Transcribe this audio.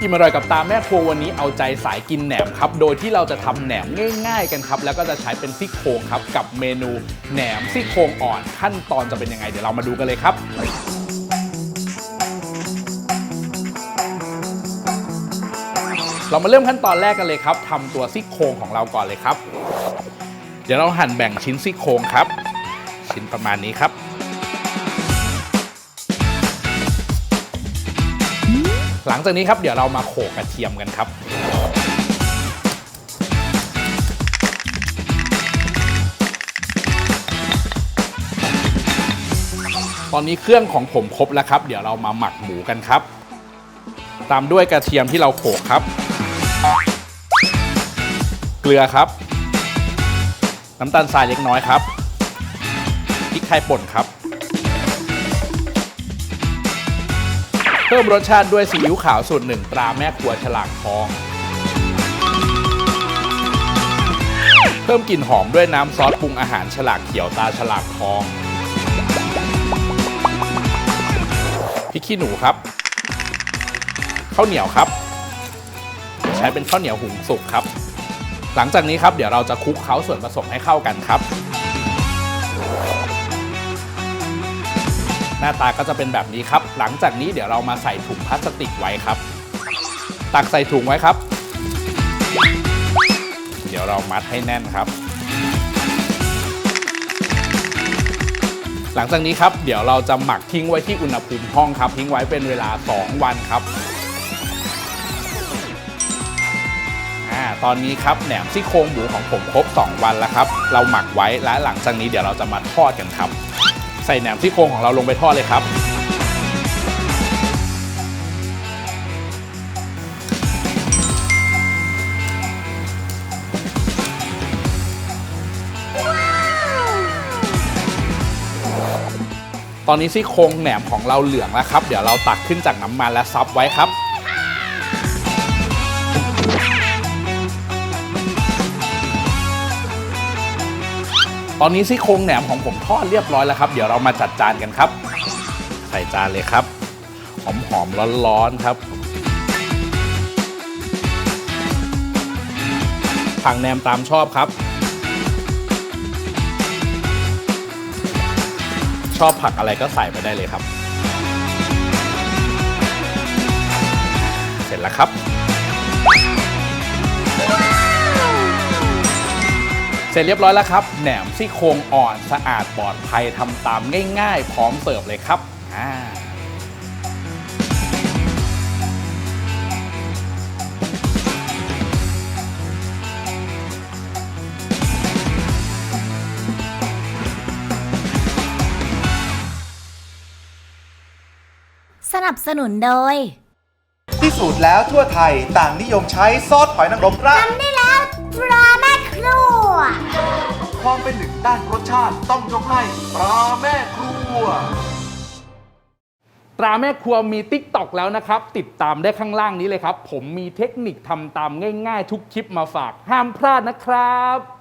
กินอร่อยกับตาแม่ครัววันนี้เอาใจสายกินแหนมครับ โดยที่เราจะทำแหนมง่าย ๆ กันครับ แล้วก็จะใช้เป็นซี่โครงครับ กับเมนูแหนมซี่โครงอ่อนขั้นตอนจะเป็นยังไง เดี๋ยวเรามาดูกันเลยครับ เรามาเริ่มขั้นตอนแรกกันเลยครับทำตัวซี่โครงของเราก่อนเลยครับ เดี๋ยวเราหั่นแบ่งชิ้นซี่โครงครับ ชิ้นประมาณนี้ครับ หลังจากนี้ครับเดี๋ยวเรามาโขกกระเทียมกันครับตอนนี้เครื่องของผมครบแล้วครับ เดี๋ยวเรามาหมักหมูกันครับ ตามด้วยกระเทียมที่เราโขลกครับ เกลือครับ น้ำตาลทรายเล็กน้อยครับพริกไทยป่นครับ เพิ่มรสชาติด้วยซีอิ๊วขาวสูตรหนึ่งตราแม่ครัวฉลากทอง เพิ่มกลิ่นหอมด้วยน้ำซอสปรุงอาหารฉลากเขียวตาฉลากทองพริกขี้หนูครับข้าวเหนียวครับ ใช้เป็นข้าวเหนียวหุงสุกครับ หลังจากนี้ครับเดี๋ยวเราจะคลุกเคล้าส่วนผสมให้เข้ากันครับ หน้าตาก็จะเป็นแบบนี้ครับ หลังจากนี้เดี๋ยวเรามาใส่ถุงพลาสติกไว้ครับ ตักใส่ถุงไว้ครับ เดี๋ยวเรามัดให้แน่นครับหลังจากนี้ครับเดี๋ยวเราจะหมักทิ้งไว้ที่อุณหภูมิห้องครับ ทิ้งไว้เป็นเวลา 2 วันครับ ตอนนี้ครับแหนมซี่โครงหมูของผมครบ 2 วันแล้วครับ เราหมักไว้และหลังจากนี้เดี๋ยวเราจะมาทอดกันครับ ใส่แหนมซี่โครงของเราลงไปทอดเลยครับ ตอนนี้ซี่โครงแหนมของเราเหลืองแล้วครับ เดี๋ยวเราตักขึ้นจากน้ำมันและซับไว้ครับ ตอนนี้ซี่โครงแหนมของผมทอดเรียบร้อยแล้วครับ เดี๋ยวเรามาจัดจานกันครับ ใส่จานเลยครับ หอมหอมๆร้อนๆครับผักแหนมตามชอบครับ ชอบผักอะไรก็ใส่ไปได้เลยครับ เสร็จแล้วครับ ร็จเรียบร้อยแล้วครับ แหนมซี่โครงอ่อนสะอาดปลอดภัยทำตามง่ายๆ พร้อมเสิร์ฟเลยครับอ่าสนับสนุนโดยพิสูจน์แล้วทั่วไทยต่างนิยมใช้ซอสหอยนางรมราดทำได้ ว ความเป็นหนึ่งด้านรสชาติต้องยกให้ปลาแม่ครัว ตราแม่ครัวมี t ิ k t o k แล้วนะครับ ติดตามได้ข้างล่างนี้เลยครับ ผมมีเทคนิคทำตามง่าย ๆ ทุกคลิปมาฝาก ห้ามพลาดนะครับ